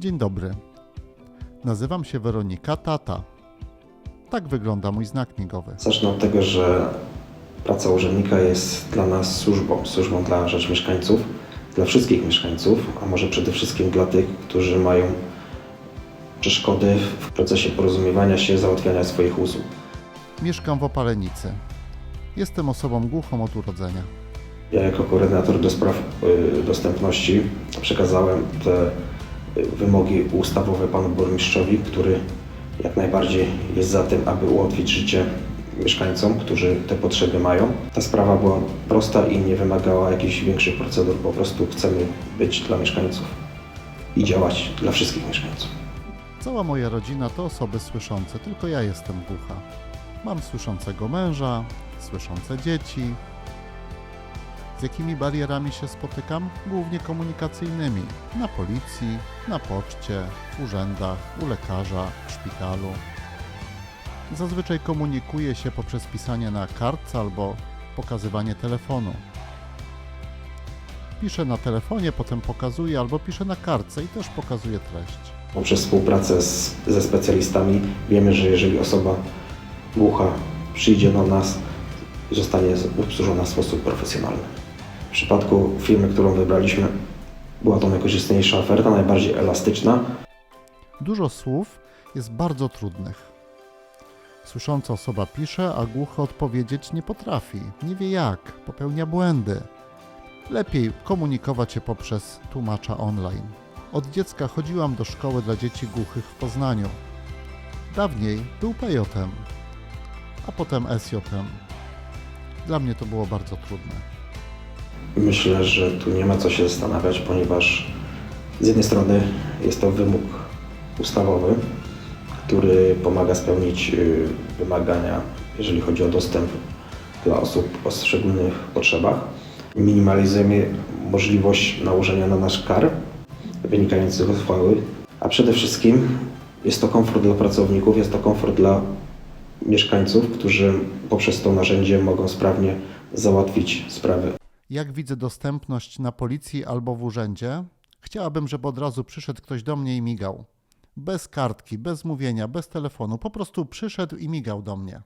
Dzień dobry. Nazywam się Weronika Tata. Tak wygląda mój znak migowy. Zacznę od tego, że praca urzędnika jest dla nas służbą, służbą dla rzecz mieszkańców, dla wszystkich mieszkańców, a może przede wszystkim dla tych, którzy mają przeszkody w procesie porozumiewania się, załatwiania swoich usług. Mieszkam w Opalenicy. Jestem osobą głuchą od urodzenia. Ja jako koordynator do spraw y, dostępności przekazałem te wymogi ustawowe panu burmistrzowi, który jak najbardziej jest za tym, aby ułatwić życie mieszkańcom, którzy te potrzeby mają. Ta sprawa była prosta i nie wymagała jakichś większych procedur. Po prostu chcemy być dla mieszkańców i działać dla wszystkich mieszkańców. Cała moja rodzina to osoby słyszące, tylko ja jestem głucha. Mam słyszącego męża, słyszące dzieci. Z jakimi barierami się spotykam? Głównie komunikacyjnymi. Na policji, na poczcie, w urzędach, u lekarza, w szpitalu. Zazwyczaj komunikuję się poprzez pisanie na kartce albo pokazywanie telefonu. Piszę na telefonie, potem pokazuję, albo piszę na kartce i też pokazuję treść. Poprzez współpracę z, ze specjalistami wiemy, że jeżeli osoba głucha przyjdzie do nas, zostanie obsłużona w sposób profesjonalny. W przypadku firmy, którą wybraliśmy, była to najkorzystniejsza oferta, najbardziej elastyczna. Dużo słów jest bardzo trudnych. Słysząca osoba pisze, a głuchy odpowiedzieć nie potrafi, nie wie jak, popełnia błędy. Lepiej komunikować się poprzez tłumacza online. Od dziecka chodziłam do szkoły dla dzieci głuchych w Poznaniu. Dawniej był PJ-em, a potem SJ-em. Dla mnie to było bardzo trudne. Myślę, że tu nie ma co się zastanawiać, ponieważ z jednej strony jest to wymóg ustawowy, który pomaga spełnić y, wymagania, jeżeli chodzi o dostęp dla osób o szczególnych potrzebach. Minimalizujemy możliwość nałożenia na nasz kar wynikających z uchwały, a przede wszystkim jest to komfort dla pracowników, jest to komfort dla mieszkańców, którzy poprzez to narzędzie mogą sprawnie załatwić sprawy Jak widzę dostępność na policji albo w urzędzie, chciałabym, żeby od razu przyszedł ktoś do mnie i migał. Bez kartki, bez mówienia, bez telefonu, po prostu przyszedł i migał do mnie.